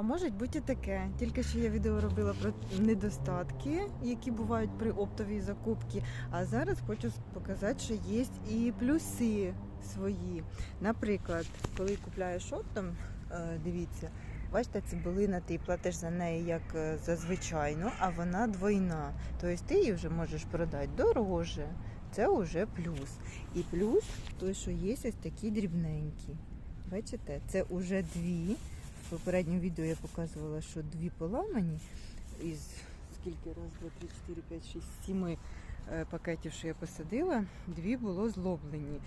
А може бути і таке. Тільки що я відео робила про недостатки, які бувають при оптовій закупці. А зараз хочу показати, що є і плюси свої. Наприклад, коли купляєш оптом, е, дивіться, бачите, цибулина, ти платиш за неї як е, за звичайну, а вона двойна. Тобто ти її вже можеш продати дороже. Це вже плюс. І плюс той, що є ось такі дрібненькі. Бачите, це вже дві. Попередньому відео я показувала, що дві поламані із скільки раз, два, три, чотири, п'ять, шість, сіми е, пакетів, що я посадила, дві було злоблені.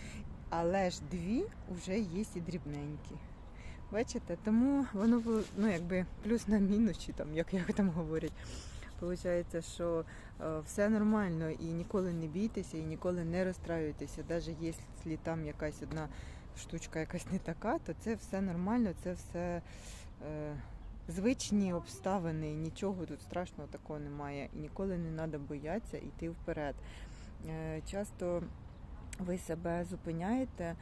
Але ж дві вже є і дрібненькі. Бачите, тому воно було ну, якби плюс на мінус, чи там, як, як там говорять. Получається, що е, все нормально і ніколи не бійтеся, і ніколи не розстраюйтеся. Навіть якщо там якась одна штучка якась не така, то це все нормально, це все е, звичні обставини, нічого тут страшного такого немає. І ніколи не треба боятися йти вперед. Е, часто ви себе зупиняєте,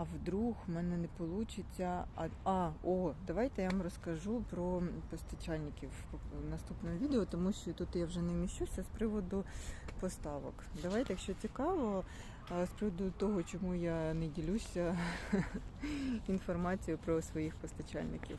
а вдруг в мене не вийде. А, а, о, давайте я вам розкажу про постачальників в наступному відео, тому що тут я вже не вміщуся з приводу поставок. Давайте, якщо цікаво, з приводу того, чому я не ділюся інформацією про своїх постачальників.